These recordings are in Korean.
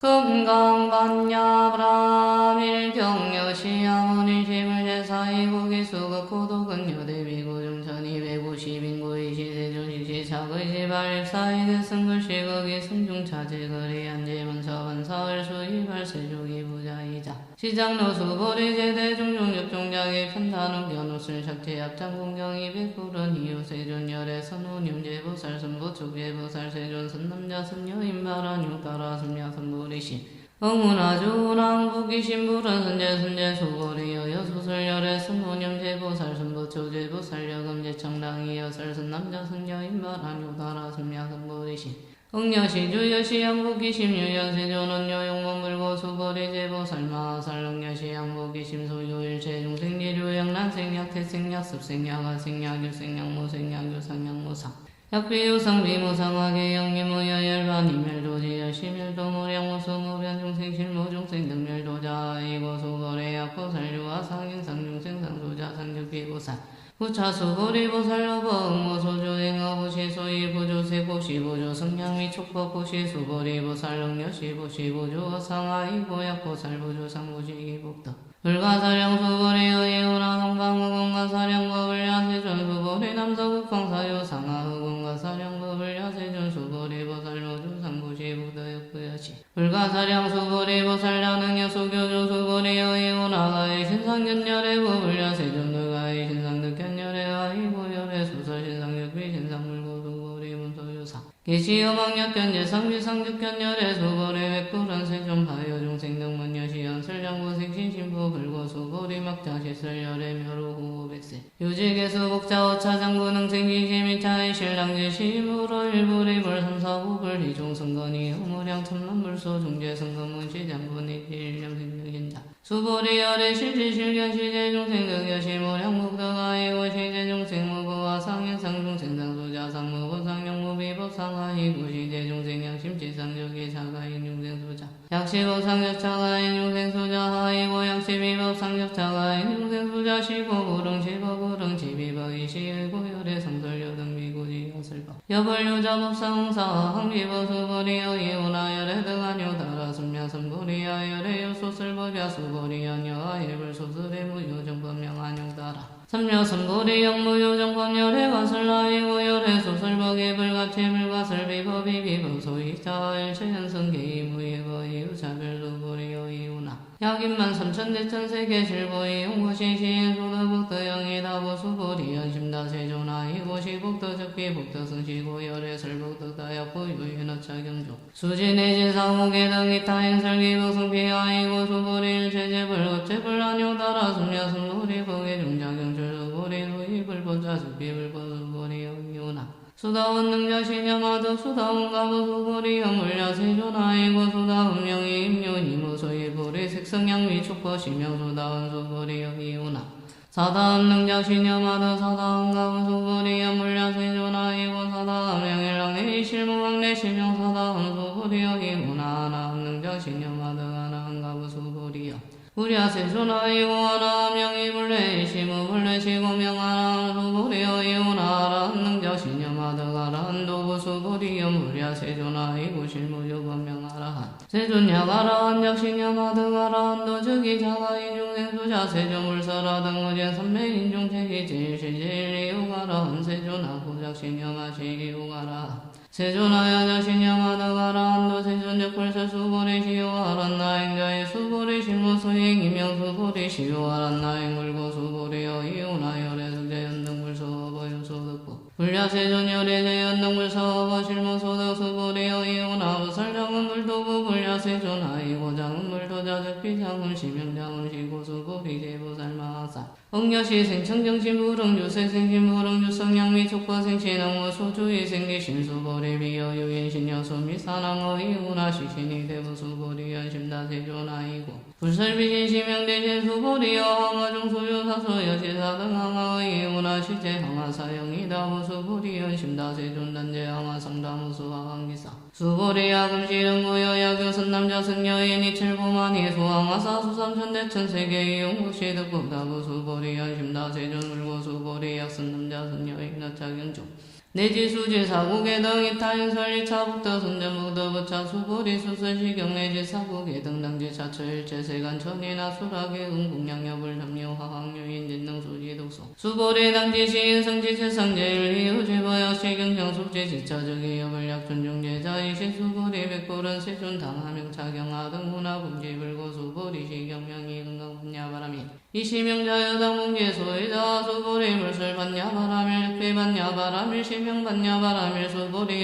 금강반야브라밀 경여시야문일 시물제사이 고 기수급 고독은 여대비고 중천이 백오십인고 이시세조시시 사의시 발사이 대 승글시 거기 승중차제 거리 안재문 서원 서울 수이 발세조기 부자이자 시장로 수보리 제대 중중 육종자기 편단욱 견우술 삭제 합장 공경이 백불은 이웃세존 열애 선우님 제보살 선보 축제보살 세존 선남자 선녀 임바라 육가라 선녀 선보리시 응운아주랑 부기신불은 선제 선제 소거리여 여 소설 열애 선무념 제보살 선보 조제보 살려금 제청당이 여 설 선남자 선녀 임바라 육가라 선녀 선보리시 응여시 주여시 양복이심 유연세존은 여용문 불고 수거리 제보 살마 살릉여시 양복이심 소유일 제중생리류 양란생약 태생약 습생약 아생약 유생약 무생약 유상약 무상. 약비유상 비무상하게 영리무여 열반 이멸도지 여시멸도 무량무수 무변중생 실무중생 등멸도자 이고 수거리 약고 살류와 상인상 중생 상수자 상격비보살 부차수 보리보살로버 응모소조행어 보시소이 보조세 보시보조 성냥미 촉법 보시수 보리보살릉여시 보시보조 상하이 보약보살 보조 상보시기복덕. 불가사령수 보리의이오나 성방흑원가 사령법을 야세존수 보리 남서국방사요 상하흑원가 사령법을 야세존수 보리보살모조 상보시복덕역부여시. 불가사령수 보리보살량능 여수교조수 보리의이오나가의 신상견열의 법을 야세 계시여망약견제 상비상득견열의 수보리 백불은 세존 바요 중생등문 여시연 설량고생 신신부 불고수 보리 막장시설열의 묘로후 백세. 유지계수 복자오 차장군능 생기시미차의 신랑제 시무로 일부리 불 삼사부불 이중승건이 허무량 첨란불소 중재승건문 시장분이 일념생명인자. 수보리 열의 실지실견 시제중생득여시무량 목덕아이고 시제중생무고와 상인상중생상수자 상무고상영무비법상하이고 시제중생 양심 지상적이 자가인 중생수자. 약시법상적자가인 중생수자 하이고 약시비법상적자가인 중생수자 시고부릉 시고부릉 지비법 이 시의고 열의 성설여등 미고지 여설법. 여벌유자법상사 항비법수보리여 이오나 열의 등한 요 다 열의 요소설법야 수보리연여 일불소설의 무효정법명한용 따라 삼려선보리 영무요정법열의 가설라이고 열의 소설법의 불가치 불가설비법이 비법소이자 일체현성계이 무예거 이유자별도보리여 약인만 삼천대천 세계 실보이 용고시 시인 소다 복도 영이 다 보수보리 연심다 세조나 이곳이 복도 적비 복도 승시고 열의 설복도 다약보 유인어차 경조. 수진의 진사무계 등이 타행설기 복승피 아이고 수보리 일체제불 업체불 안요 따라 숨려 숨보리 복의 중자경철 수보리 후이불 보자 수비불 보수보리 영유나. 수다원 능자시냐마도 수다원 가보 수보리 영물야 세조나 이고 수다운 명이 임요니 보리 색성양미 축보 시명 수다원 수보리 영이우나. 사다음 능자시냐마도 사다음 가보 수보리 영물야 세조나 이고 사다음 명일랑의 실무왕래 실명 사다음 수보리 영이우나. 나음 능자시냐마도 하나음 영 우리야 세조나 이고 하나음 영이 불래 시무 불래 시고 명하나음 수보리 영이우나. 능자시냐마더가란 도부수보리여. 무랴 세존아이고 실무 요법명하라한 세존야가라한 jak시냐마더가란 도적이 자가인 중생수자 세존물서라 등무제 선매인 중생이 제일실제일이오가라한 세존아 고작시냐마시이오가라. 세존하여 자신야마더가란 도 세존적불서 수보리 시오하란 나행자의 수보리 실무수행 이명수보리 시오하란 나행 물고 수보리여 어버요소득부 불야세존열의 제연등불서 실무소 세존 아이고 장은 물도자적 비장은 시명장은 시고수보리 제보살마사. 응여시 생청정신 무릉 유세 생신 무릉 유성양미 촉과 생신 응무 소주의 생기 신수보리 비여 유인신 여수 미사랑어 이우나 시신이 대부수보리 연 심다 세존 아이고 불설비신 시명대신 수보리여 항아중 소유사소 여시사 등 항아 이우나 시제 항아 사영이다 무수보리 연 심다 세존 단제 항아 상담우수 항기사 수보리 야 금시릉 무여 야 교선 남자 승여인 이칠보만이 수항아사 수삼천대천 세계 이용국시 득법다 부수보리 연 심다 세존 물고 수보리 약선 남자 승여인 나차경중 내지 수지 사국의 등 이타인 설리 차북도 선전북도 부차 수보리 수설시경 내지 사국의 등 당지 차처일체 세간 천이나 수락의 응국량여불 담요 화학유인 진등 수지 독소 수보리 당지 시인 성지 세상제일 이후지보여 시경경 숙지 지차적이 여불 약존 중제자 이시 수보리 백불은 세존 당하명 차경하 등 문화 분지 불고 수보리 시경명이 건강 분야 바람이 이시명자 여 당 문제 소외자 수보리 물술 받냐 바람일 피 받냐 바람일 시명 받냐 바람일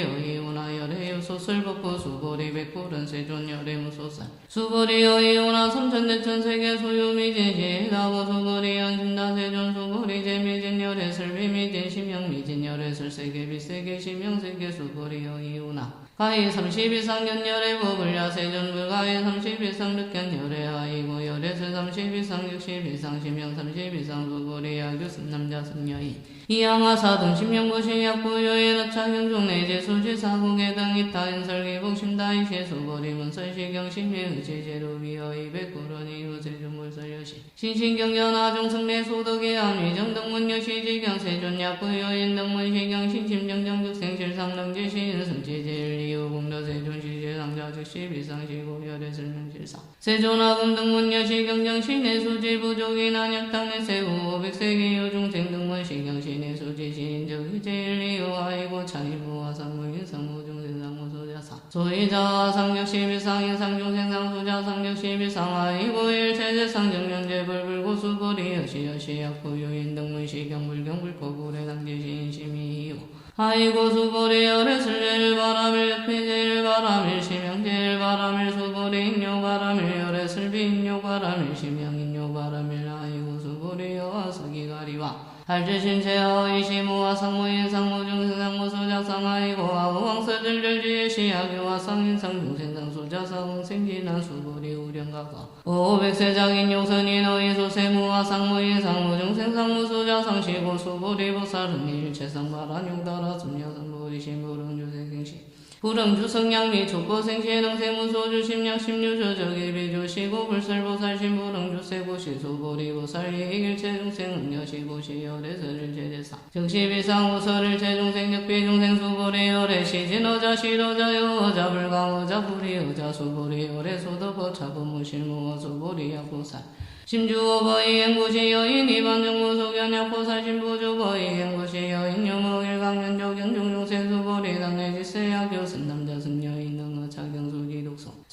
여이오나 열 소술 법부 수보리 백불은 세존 열애 무소살 수보리 여 이오나 삼천대천 세계 소유 미진 시다고 수보리 연신다 세존 수보리 제미진 열애 슬비 미진 시명 미진 열애 슬 세계 비세계 시명 세계 수보리 여 이오나. 가히 30이상 연열의 법을야 세존 불가히 30이상 륵견 열의 하이고 열의슬 30이상 60이상 심형 30이상 수보리야 교습 남자 승여인 이양하사 등 심령부시 약부여의 나차경종 내제 수지 사국의 등 이타 인설기복 심다이시 수보리 문설시경 심의 의제제로 위허이 백구런이 후세존물설여시. 신신경견 아종승내 소덕의 안위정 등문 여시지경 세존 약부여인 등문 시경 신심정정 극생실상능지 시인승지제일 이후 공도 세존 시제상자 즉시 비상시고 열의 설명 실상 세존하금 등문 여시 경정 시내 수지 부족이 난약 당 내 세우 백세기 요중생 등문 시경 시내 수지 시인적 제일 이후 아이고 차이부와 상무인 상무중생 상무소자사. 소이자 상력시 비상인 상중생 상수자 상력시 비상 아이고 일체제 상정령제 불 불고 수보리 여시 여시 약부 요인 등문 시경 불경 불고불의 당지 시인 심이 이후 아이고 수보리 열의 슬레를 바람일 옆에제일 바람일 심형제일 바람일 수보리 인요 바람일 열의 슬비 인요 바람일 심형 인요 바람일 아이고 수보리 여와 서기가리와. 할지신체하의 시무와 상무인 상무 중생 상무소자 상하이고 아우왕서들들지의 시야교와 상인상 중생상 소자사 응생진한 수보리 우령가가 오백세장인 용선인 어이 소세무와 상무인 상무 중생 상무 소자 상 시고 수보리 보살은 일체상 말한 용다라 숨야선보리 심부릉 주세경시 불응주 성양미 족보생시 능세무소 주 심양 심유조 적일비조 시고 불설보살 신부릉주 세고 시 소보리보살 이길체 중생 응여시고 시 열애설을 제대상 정시비상 우설을 제중생 역비중생 수보리 열애 시진어자 시로자 여자 불강어자 불이어자 수보리 열애 소도보 차 부무 실무어 소보리 약보살. 심주어버이 행구시 여인 이반정무소견 약보살 신부주버이 행구시 여인 유무일강연조견 중중생 수보리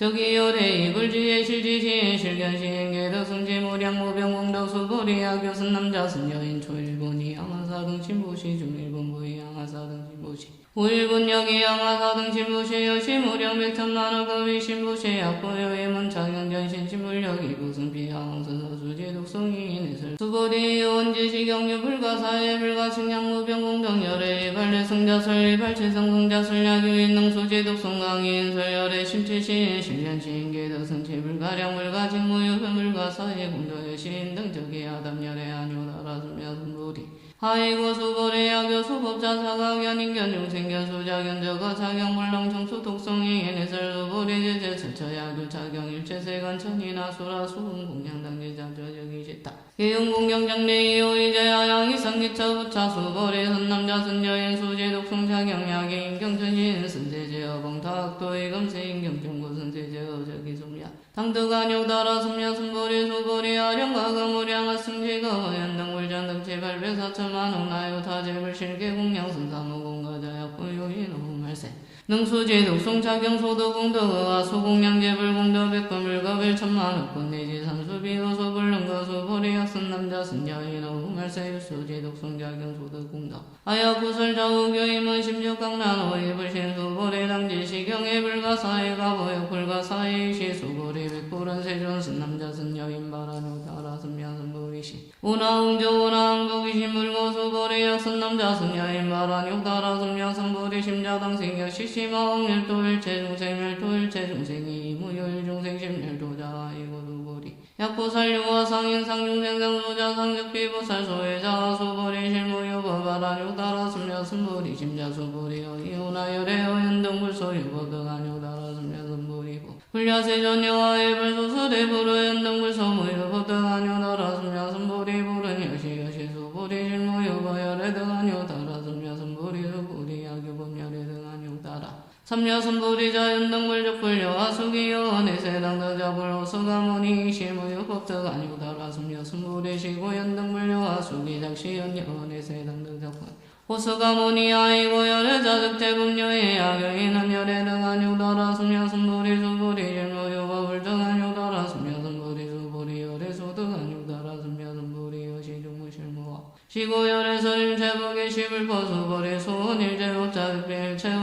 저기 열애 이불지의 실지시인 실견시인 계덕 승지 무량 무병 공덕 수보리야 교슨 남자 승여인 초일본이 양하사등 신부시 중일본부의 양하사등 신부시 우일본 여기 양하사등 신부시 여 시 무량 백천만원급이 신부시 약보여의 문창영전신 신불력이 무슨 비양선 수지 독성이 내설 수보리 원지시 경유 불가사의 불가측량무병공덕 열애 발레 승자설 발체성 승자설 야교인 능 수지 독성강인 설열의 심체시인 실련시인 계덕승체 불가량 불가직무유변 불가사의 공덕의 시인 등 적이 아담열의 수며 선불이 아이고 수보리 야교 수 법자 사각연 인견 중생견 수자견 저거 자경 물렁 청수 독성이 예내설 수보리 제제 철처 야 교 자경 일체세간 천이나 수라 수음 공양 당제 자 저적이 제타 기용 공경 장례 이호이제 아양이 상기처 부차 수보리 선남자 선여인 수제 독성 자경 야기 인경 천신 선세제 어 봉탁도의 검세 인경 정고 선세제 어 저기 som야 당득한 요다라 숨야 숨보리 수보리 아령과 거무량아 승지거 연등불전 등치 발배 사천만원 나요. 타제불 실계 공양 순사무공가자 약부요인 오말세 능수지 독송 자경 소도 공덕 의와 소공양제 불공덕 백금 불겁일 천만 억분 내지 삼수비 호소 불능거 수 보리 학선 남자 승여인 오말세 유수지 독송 자경 소도 공덕. 아야 구설 좌우교임은 심적강난 오이 불신 수 보리 당지 시경의 불가사의 가보역 불가사의 시 수보리 백불은 세존 승남자 승여인 승야 승보 리시 운하응조 운하응복이신 물고 수 보리 약선 남자 승여인 바라뇨 따라 승야 승보리 심자당 생겨 시시마음 멸도일체 중생 멸도일체 중생이 무효일 중생 심멸도자 이고 수보리 약보살유와 상인 상중생 상소자 상적비보살 소외자 수보리 실무유법 바라뇨 따라 승야 승보리 심자 어이오나 열애 어연등불소 유법등하뇨 따라 승야 승보리고 불야세전 여와의 불소설의 불어연등불 소무유 법등하뇨 따라 삼여선불이자 연등불적불려와 수기여 내세당덕자불 호서가모니 실무유법덕 아니오다라. 삼여선불이시고 연등불려와 수기 작시연여 내세당덕자불 호서가모니 아이고 열애자적 대금녀의 악여인은 열애등 아니오다라. 삼여선불이 수불이 실무유법불적 아니오다라. 삼여선불이 수불이 열애소득 아니오다라. 삼여선불이 여시중무 실무와. 시고열에서 일체복의 시불퍼수벌의 소원 일제업자득필 채워시고 명일체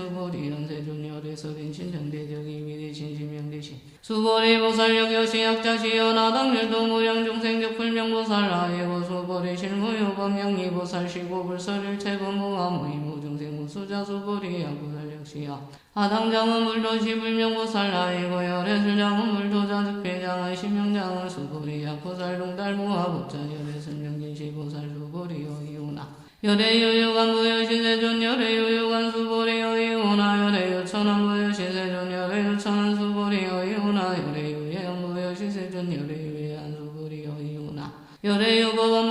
수벌이 이런세존열에서 된 신장대적이 미리 신심명대시 수벌이 보살력 여시약자 시연하당률도 무량 중생적 불명보살 아예고 수벌이 실무요 범영이 보살 시고 불설일 체범무와 무이무 중생 무수자 수벌이 야구살력시야. 하당장은 물도시 불명보살 나이고 열애술장은 물도자 득배장의 신명장은 수보리 약보살 동달무와 법자 열애술명진시 보살 수보리 여이 오나 열애유유관 부여시세존 열애유유관 수보리 여이오나 열애유천한 부여시세존 열애유천한 수보리 여이오나 열애유예한 부여시세존 열애유예한 수보리 여이오나 열애유법안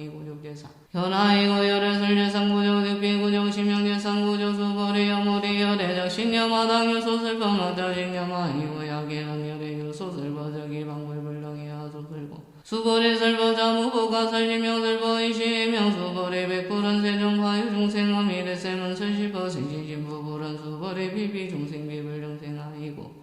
현아이고 열애 설재산 구족 득비 구족 심명재산 구족 수보리 여무리 열애 작신여마당 유소슬퍼마다 신여마이고 야기랑 열애 유소슬퍼저기 방불불렁이 하소슬고. 수보리 설보자 무보가 설리명 설보 이시명 수보리 백불은 세종 화유 중생엄 이래세문 설시퍼 생신신부 불은 수보리 비비 중생 비불 중생 아이고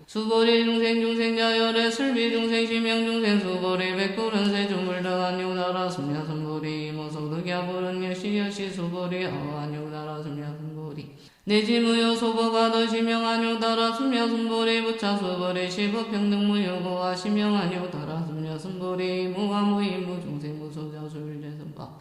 수보리 중생 중생자 열애 술비 중생 시명 중생 수보리 백불은 세종 물더한 요나라 숨야 선보리 모소득야 불은 여시 여시 수보리 어한 요나라 숨야 선보리. 내지무요 소보가 더 시명하뇨 따라 수며 순보리 부차 수보리 시법평등 무효고와 시명하뇨 따라 수며 순보리 무화무이 무중생 무소자 술제선바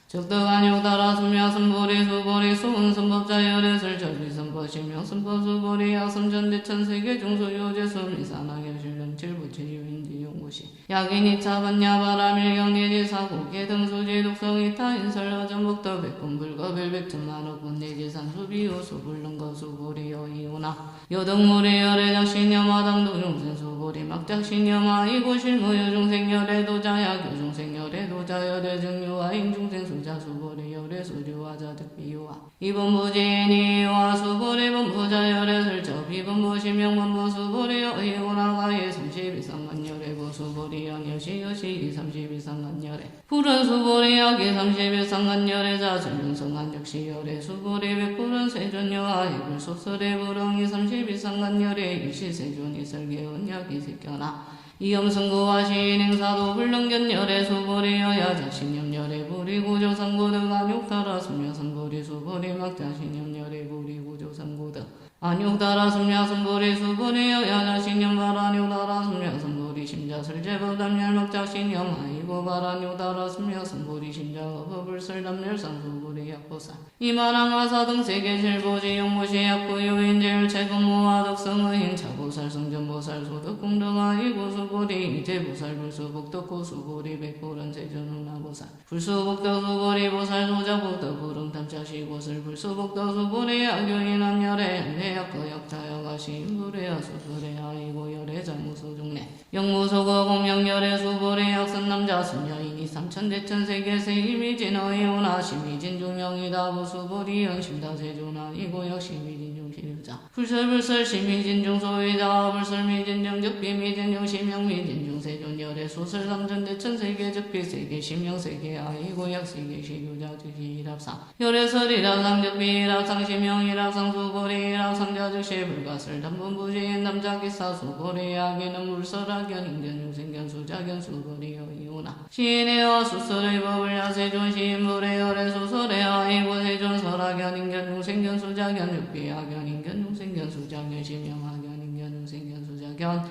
적덕하뇨 따라 수며 순보리 수보리 수은 선법자 열애설 절비 선법 시명 선법 수보리 야선전대천 세계 중소 요제 수미산하게 실련 칠부치유인지 용구시. 약인이 차반야 바라밀경 내지 사고 계 등수지 독성이 타 인설러 전북도 백분 불거벨 백천만억분 내지산 수비우 수불능 거 수보리 여이오나. 여등물이 열애작신여 마당도 중생 수 보리 막작신여 이고 실무여 중생 열애 도자야 교중생 열애 도자 열애 증유와 인중생 수자 수보리 열애 수주와자 득비유와 이본부지니와 수보리 본부자 열애 설적 이본부시명 본부 수보리 여이오나 가예 삼십이상간 열애 고수보리 양여시 여시 삼십이상간 열애 푸른 수보리 약이 삼십일상간 열애자 전중성한 역시 열애 수보리 백푸른 세존여와 이불 소설의 부렁이 삼십일상간 열애 일시 세존이 설계온 약이 새겨나. 이염승구와 시인행사도 불능견 열애 수보리 여야 자신염 열애 부리 구조상고 등 안욕따라 숨야선보리 수보리 막자신염 열애 부리 구조상고 등. 안욕따라 숨야선보리 수보리 여야 자신염 바라뇨 따라 숨야선보리 심자설 제법담 열 막자신염 아이고 바라뇨따라 숨야선보리 심자업업을 설담열상 수보리 약보사. 이만항아사 등 세계 실보지 용무시 약부유인 제일 최근무와 덕성의인 차 보살 성전 보살 소득 공덕아이고 수보리 이제 보살 불수 복덕 고 수보리 백보른 세전운하보살 불수 복덕 수보리 보살 소자 복덕 부릉탐자시고슬 불수 복덕 수보리 악교인 암열애 해약거 약타야가시 불에야 수술에 아이고 열애 잘무소중내. 영무소거 공명열애 수보리 약선 남자 순여인이 삼천대천 세계세 이미진 어이 오나 심이 진 중명이다 부수보리 영심다세조나 이고 역시 미진 유자 불설불설 시미진중 소위자 불설미진중 적 비미진중 심영미진중 세존열의 소설삼전대 천세계 적비세계 심영세계 아이고 약세계 시유자 즉시랍상 열애설이랍상 적비랍상 심영이랍상 수고리랍상 자즉 시 불가설 단분부지인 남자기사 수고리 악에는 물설악견 인견 유생견 수자견 수고리여 이오나 시인에어 수설의 법을 야세존 시인물의 열애 소설의 아이고 세존 설악견 인견 유생견 수자견 육비악견 인견 유생견 수자견 심영악견 인견 유생견 수자견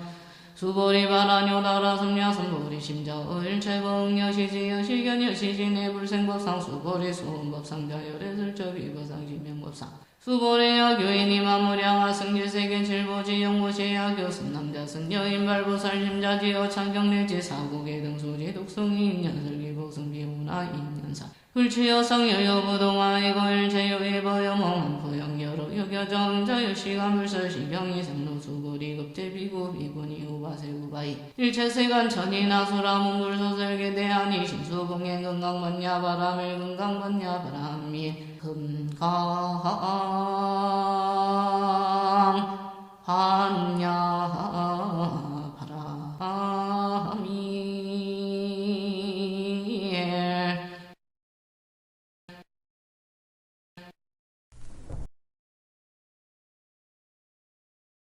수보리 바라뇨 나라 삼야 삼보리 심자 일체봉 여시지 여시견 여시진의 불생법상 수보리 수음법상 자열의 슬쩍 이거상 지명법상. 수보리 야교인이 마무량하 승질세계 칠보지 영보시 야교 승 남자 승 여 인 발보살 심자지어 창경내지 사국의 등수지 독성이 인연설기 비문화 인연사 불치여 성 여여 부동화 이거 일체여의버 여몽한 포영여로 여겨정 자여시간 불설시병이 생로 수고리 급제비구 비군이 우바세 우바이. 일체세간 천이나 수라 문 불소설계 대한이 신수봉행 건강번야 바람일 건강번야 바람이 금강. 한야